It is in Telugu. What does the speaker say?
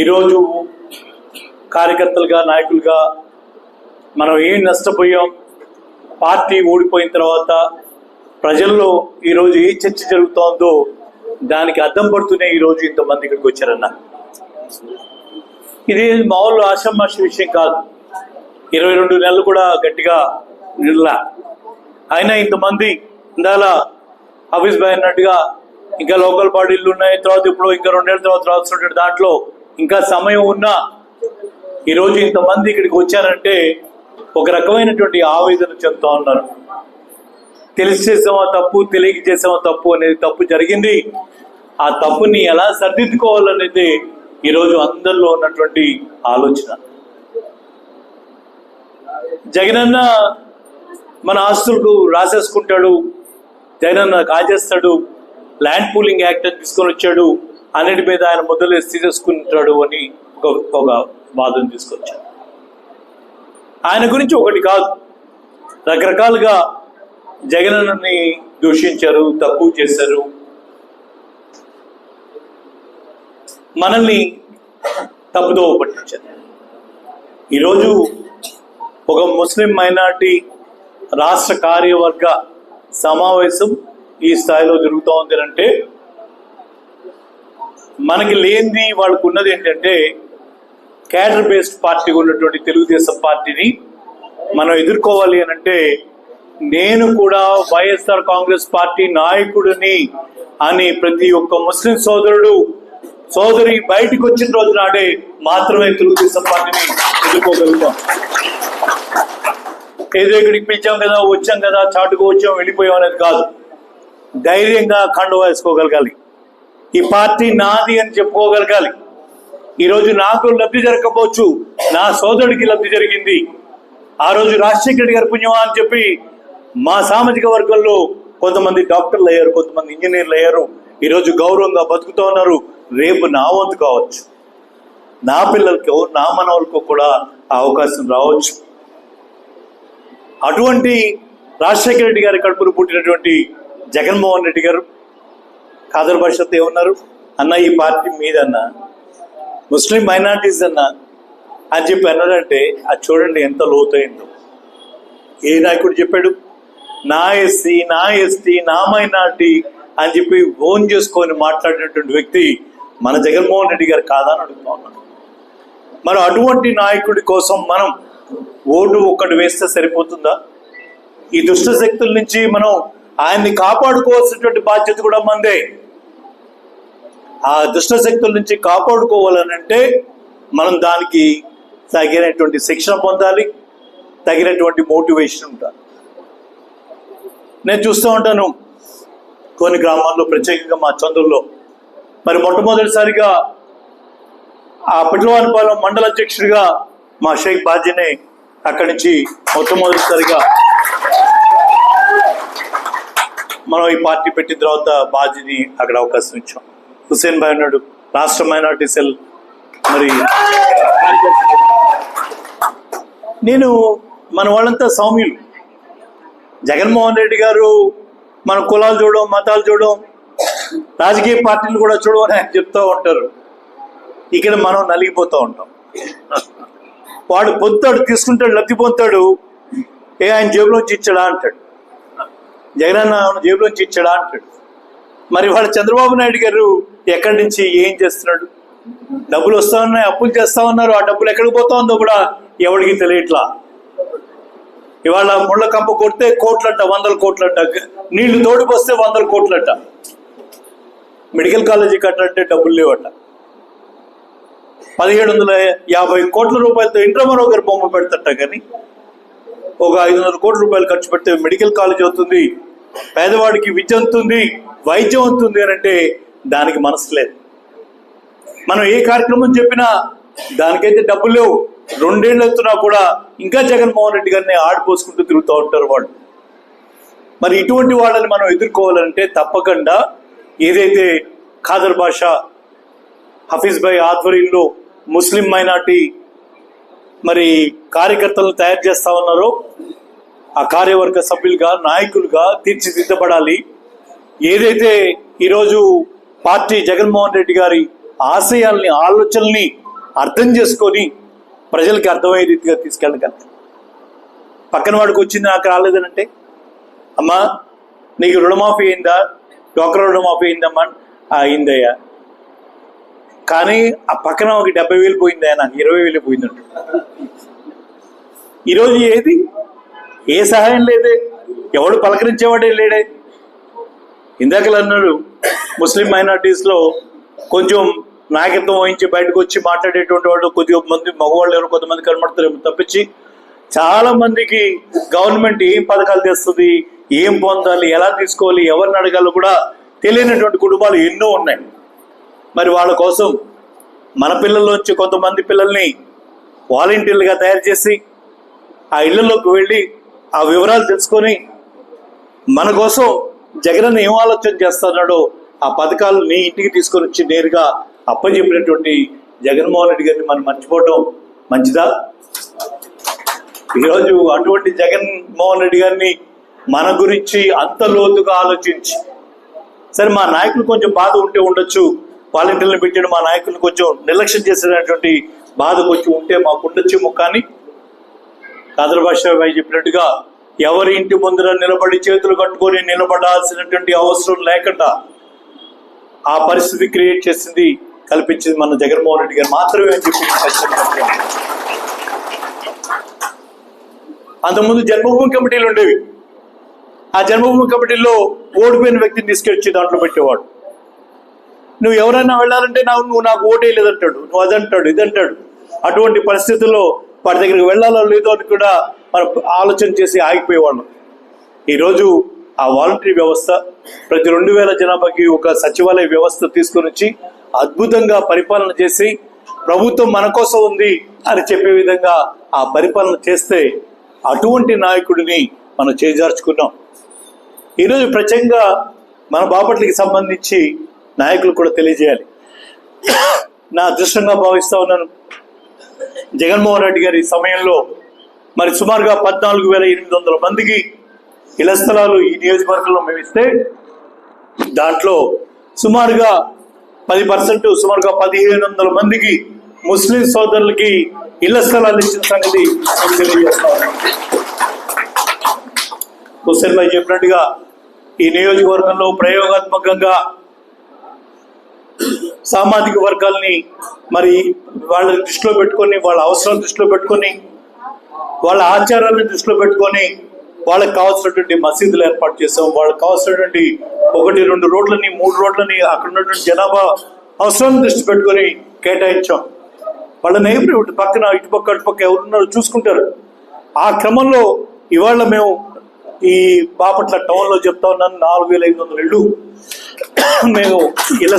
ఈరోజు కార్యకర్తలుగా నాయకులుగా మనం ఏం నష్టపోయాం పార్టీ ఓడిపోయిన తర్వాత ప్రజల్లో ఈరోజు ఏ చర్చ జరుగుతోందో దానికి అద్దం పడుతూనే ఈరోజు ఇంతమంది ఇక్కడికి వచ్చారన్న. ఇది మామూలు ఆషామాషి విషయం కాదు. ఇరవై రెండు నెలలు కూడా గట్టిగా నిల్లా. అయినా ఇంతమంది ఇందాల హఫీజ్ భాయ్ అన్నట్టుగా ఇంకా లోకల్ పార్టీలు ఉన్నాయి తర్వాత ఇప్పుడు ఇంకా రెండేళ్ళ తర్వాత రాస్తున్న దాంట్లో ఇంకా సమయం ఉన్నా ఈరోజు ఇంతమంది ఇక్కడికి వచ్చారంటే ఒక రకమైనటువంటి ఆవేదన చెప్తా ఉన్నారు. తెలిసి చేసామా తప్పు తెలియక చేసామా తప్పు అనేది తప్పు జరిగింది. ఆ తప్పుని ఎలా సర్దిద్దుకోవాలనేది ఈరోజు అందరిలో ఉన్నటువంటి ఆలోచన. జగనన్న మన ఆస్తులకు రాసేసుకుంటాడు. జగనన్న కాజేస్తాడు. ల్యాండ్ పూలింగ్ యాక్ట్ అని తీసుకొని వచ్చాడు. అన్నిటి మీద ఆయన ముద్దలేసి తీసేసుకుంటాడు అని ఒక ఒక వాదన తీసుకొచ్చాడు ఆయన గురించి ఒకటి కాదు. రకరకాలుగా జగనన్నని దూషించారు తక్కువ చేశారు. మనల్ని తప్పుదోవ పట్టించారు. ఈరోజు ఒక ముస్లిం మైనార్టీ రాష్ట్ర కార్యవర్గ సమావేశం ఈ స్థాయిలో జరుగుతూ ఉంది అంటే మనకి లేనిది వాళ్ళకు ఉన్నది ఏంటంటే క్యాడర్ బేస్డ్ పార్టీ ఉన్నటువంటి తెలుగుదేశం పార్టీని మనం ఎదుర్కోవాలి అని అంటే నేను కూడా వైఎస్ఆర్ కాంగ్రెస్ పార్టీ నాయకుడిని అని ప్రతి ఒక్క ముస్లిం సోదరుడు సోదరి బయటికి వచ్చిన రోజు నాడే మాత్రమే తెలుగుదేశం పార్టీని ఎదుర్కోగలుగుతాం. ఏదో ఇక్కడికి పిలిచాం కదా వచ్చాం కదా చాటుకు వచ్చాం వెళ్ళిపోయాం అనేది కాదు. ధైర్యంగా కండు వేసుకోగలగాలి. ఈ పార్టీ నాది అని చెప్పుకోగలగాలి. ఈరోజు నాకు లబ్ధి జరగకపోవచ్చు. నా సోదరుడికి లబ్ధి జరిగింది. ఆ రోజు రాజశేఖర రెడ్డి గారి పుణ్యమా అని చెప్పి మా సామాజిక వర్గంలో కొంతమంది డాక్టర్లు అయ్యారు కొంతమంది ఇంజనీర్లు అయ్యారు. ఈరోజు గౌరవంగా బతుకుతూ ఉన్నారు. రేపు నా వంతు కావచ్చు. నా పిల్లలకో నా మనవలకో కూడా ఆ అవకాశం రావచ్చు. అటువంటి రాజశేఖర రెడ్డి గారి కడుపును పుట్టినటువంటి జగన్మోహన్ రెడ్డి గారు ఖాదర్ పరిషత్ ఏమన్నారు? అన్న ఈ పార్టీ మీదన్న. ముస్లిం మైనార్టీస్ అన్న అని చెప్పి అన్నాడంటే అది చూడండి ఎంత లోతైందో. ఏ నాయకుడు చెప్పాడు? నా ఎస్సీ నా ఎస్టీ నా మైనార్టీ అని చెప్పి ఓన్ చేసుకొని మాట్లాడినటువంటి వ్యక్తి మన జగన్మోహన్ రెడ్డి గారు కాదా అని అడుగుతా ఉన్నాడు. మరి అటువంటి నాయకుడి కోసం మనం ఓటు ఒక్కటి వేస్తే సరిపోతుందా? ఈ దుష్ట శక్తుల నుంచి మనం ఆయన్ని కాపాడుకోవాల్సినటువంటి బాధ్యత కూడా మందే. ఆ దుష్ట శక్తుల నుంచి కాపాడుకోవాలనంటే మనం దానికి తగినటువంటి శిక్షణ పొందాలి తగినటువంటి మోటివేషన్ ఉండాలి. నేను చూస్తూ ఉంటాను కొన్ని గ్రామాల్లో ప్రత్యేకంగా మా చంద్రుల్లో. మరి మొట్టమొదటిసారిగా ఆ పిల్లవానిపాలెం మండల అధ్యక్షుడిగా మా షేక్ బాధ్యని అక్కడి నుంచి మొట్టమొదటిసారిగా మనం ఈ పార్టీ పెట్టిన తర్వాత బాధ్యని అక్కడ అవకాశం ఇచ్చాం. హుసేన్ భాయ్ ఉన్నాడు. రాష్ట్ర మైనార్టీ సెల్. మరి నేను మన వాళ్ళంతా సౌమ్యులు. జగన్మోహన్ రెడ్డి గారు మన కులాలు చూడడం మతాలు చూడడం రాజకీయ పార్టీలు కూడా చూడమని ఆయన చెప్తూ ఉంటారు. ఇక్కడ మనం నలిగిపోతూ ఉంటాం. వాడు పొందుతాడు తీసుకుంటాడు లబ్ధి పొందుతాడు. ఏ ఆయన జేబులోంచి ఇచ్చాడా అంటాడు. జగనన్న ఆయన జేబులోంచి ఇచ్చాడా అంటాడు. మరి వాళ్ళ చంద్రబాబు నాయుడు గారు ఎక్కడి నుంచి ఏం చేస్తున్నాడు? డబ్బులు వస్తా ఉన్నాయి అప్పులు చేస్తా ఉన్నారు ఆ డబ్బులు ఎక్కడికి పోతా ఉందో కూడా ఎవరికి తెలియట్లా? ఇవాళ ముళ్ళ కంప కొడితే కోట్లట వందల కోట్లట నీళ్ళు తోడుకొస్తే వందల కోట్లట. మెడికల్ కాలేజీ కట్టాలంటే డబ్బులు లేవట. పదిహేడు వందల యాభై కోట్ల రూపాయలతో ఇంట్రమరో గారి బొమ్మ పెడతట కానీ ఒక ఐదు వందల కోట్ల రూపాయలు ఖర్చు పెడితే మెడికల్ కాలేజ్ అవుతుంది పేదవాడికి విద్య ఉంటుంది వైద్యం ఉంటుంది అని అంటే దానికి మనసు లేదు. మనం ఏ కార్యక్రమం చెప్పినా దానికైతే డబ్బులు లేవు. రెండేళ్ళు అవుతున్నా కూడా ఇంకా జగన్మోహన్ రెడ్డి గారిని ఆడిపోసుకుంటూ తిరుగుతూ ఉంటారు వాళ్ళు. మరి ఇటువంటి వాళ్ళని మనం ఎదుర్కోవాలంటే తప్పకుండా ఏదైతే ఖాదర్ భాష హఫీజ్ భాయ్ ఆధ్వర్యంలో ముస్లిం మైనార్టీ మరి కార్యకర్తలను తయారు చేస్తా ఉన్నారో ఆ కార్యవర్గ సభ్యులుగా నాయకులుగా తీర్చిదిద్దబడాలి. ఏదైతే ఈరోజు పార్టీ జగన్మోహన్ రెడ్డి గారి ఆశయాల్ని ఆలోచనల్ని అర్థం చేసుకొని ప్రజలకి అర్థమయ్యే రీతిగా తీసుకెళ్ళగలరు పక్కన వాడికి వచ్చింది నాకు రాలేదనంటే అమ్మా నీకు రుణమాఫీ అయిందా? డోక్రా రుణమాఫీ అయిందమ్మా అయిందయ్యా. కానీ ఆ పక్కన ఒక డెబ్బై వేలు పోయిందయ్యా నాకు ఇరవై వేలు పోయిందంట. ఈరోజు ఏది? ఏ సహాయం లేదే? ఎవడు పలకరించేవాడే లేడే? ఇందాకలు అన్నాడు ముస్లిం మైనార్టీస్లో కొంచెం నాయకత్వం వహించి బయటకు వచ్చి మాట్లాడేటువంటి వాళ్ళు కొద్దిగా మంది మగవాళ్ళు ఎవరు కొంతమంది కనబడతారేమో తప్పించి చాలా మందికి గవర్నమెంట్ ఏం పథకాలు తెస్తుంది ఏం పొందాలి ఎలా తీసుకోవాలి ఎవరిని అడగాలో కూడా తెలియనటువంటి కుటుంబాలు ఎన్నో ఉన్నాయి. మరి వాళ్ళ కోసం మన పిల్లల్లోంచి కొంతమంది పిల్లల్ని వాలంటీర్లుగా తయారు చేసి ఆ ఇళ్ళలోకి వెళ్ళి ఆ వివరాలు తెలుసుకొని మన కోసం జగన్ ఏం ఆలోచన చేస్తున్నాడో ఆ పథకాలు నీ ఇంటికి తీసుకొని వచ్చి నేరుగా అప్పచెప్పినటువంటి జగన్మోహన్ రెడ్డి గారిని మనం మర్చిపోవటం మంచిదా? ఈరోజు అటువంటి జగన్మోహన్ రెడ్డి గారిని మన గురించి అంత లోతుగా ఆలోచించి సరే మా నాయకులు కొంచెం బాధ ఉంటే ఉండొచ్చు వాలంటీర్లను పెట్టిన మా నాయకులు కొంచెం నిర్లక్ష్యం చేసినటువంటి బాధ కొంచెం ఉంటే మాకు ఉండొచ్చేమో కానీ కాదర్ భాష చెప్పినట్టుగా ఎవరి ఇంటి ముందర నిలబడి చేతులు కట్టుకొని నిలబడాల్సినటువంటి అవసరం లేకుండా ఆ పరిస్థితి క్రియేట్ చేసింది కల్పించింది మన జగన్మోహన్ రెడ్డి గారు మాత్రమే అని చెప్పి అంతకుముందు జన్మభూమి కమిటీలు ఉండేవి. ఆ జన్మభూమి కమిటీలో ఓడిపోయిన వ్యక్తిని తీసుకొచ్చి దాంట్లో పెట్టేవాడు. నువ్వు ఎవరైనా వెళ్ళాలంటే నాకు నువ్వు నాకు ఓటేయలేదంటాడు నువ్వు అదంటాడు ఇదంటాడు. అటువంటి పరిస్థితుల్లో వాటి దగ్గరికి వెళ్ళాలో లేదో అని కూడా మనం ఆలోచన చేసి ఆగిపోయేవాళ్ళం. ఈరోజు ఆ వాలంటరీ వ్యవస్థ ప్రతి రెండు వేల జనాభాకి ఒక సచివాలయ వ్యవస్థ తీసుకొని వచ్చి అద్భుతంగా పరిపాలన చేసి ప్రభుత్వం మన కోసం ఉంది అని చెప్పే విధంగా ఆ పరిపాలన చేస్తే అటువంటి నాయకుడిని మనం చేజార్చుకున్నాం. ఈరోజు ప్రత్యేకంగా మన బాపట్లకి సంబంధించి నాయకులు కూడా తెలియజేయాలి. నా అదృష్టంగా భావిస్తా ఉన్నాను. జగన్మోహన్ రెడ్డి గారి సమయంలో మరి సుమారుగా పద్నాలుగు వేల ఎనిమిది వందల మందికి ఇళ్ళ స్థలాలు ఈ నియోజకవర్గంలో మేము ఇస్తే దాంట్లో సుమారుగా పది పర్సెంట్ సుమారుగా పదిహేను వందల మందికి ముస్లిం సోదరులకి ఇళ్ళ స్థలాలు ఇచ్చిన సంగతి మీకు తెలియజేస్తా హుస్సేన్ భాయ్ చెప్పినట్టుగా ఈ నియోజకవర్గంలో ప్రయోగాత్మకంగా సామాజిక వర్గాల్ని మరి వాళ్ళని దృష్టిలో పెట్టుకొని వాళ్ళ అవసరాలు దృష్టిలో పెట్టుకొని వాళ్ళ ఆచారాలను దృష్టిలో పెట్టుకొని వాళ్ళకి కావాల్సినటువంటి మసీదులు ఏర్పాటు చేసాం వాళ్ళకి కావాల్సినటువంటి ఒకటి రెండు రోడ్లని మూడు రోడ్లని అక్కడ ఉన్నటువంటి జనాభా అవసరాన్ని దృష్టి పెట్టుకొని కేటాయించాం. వాళ్ళ నైబర్ పక్కన ఇటుపక్క అటుపక్క ఎవరున్నారో చూసుకుంటారు. ఆ క్రమంలో ఇవాళ మేము ఈ బాపట్ల టౌన్లో చెప్తా ఉన్నాను నాలుగు వేల ఐదు వందల ఇళ్ళు మేము ఇళ్ళ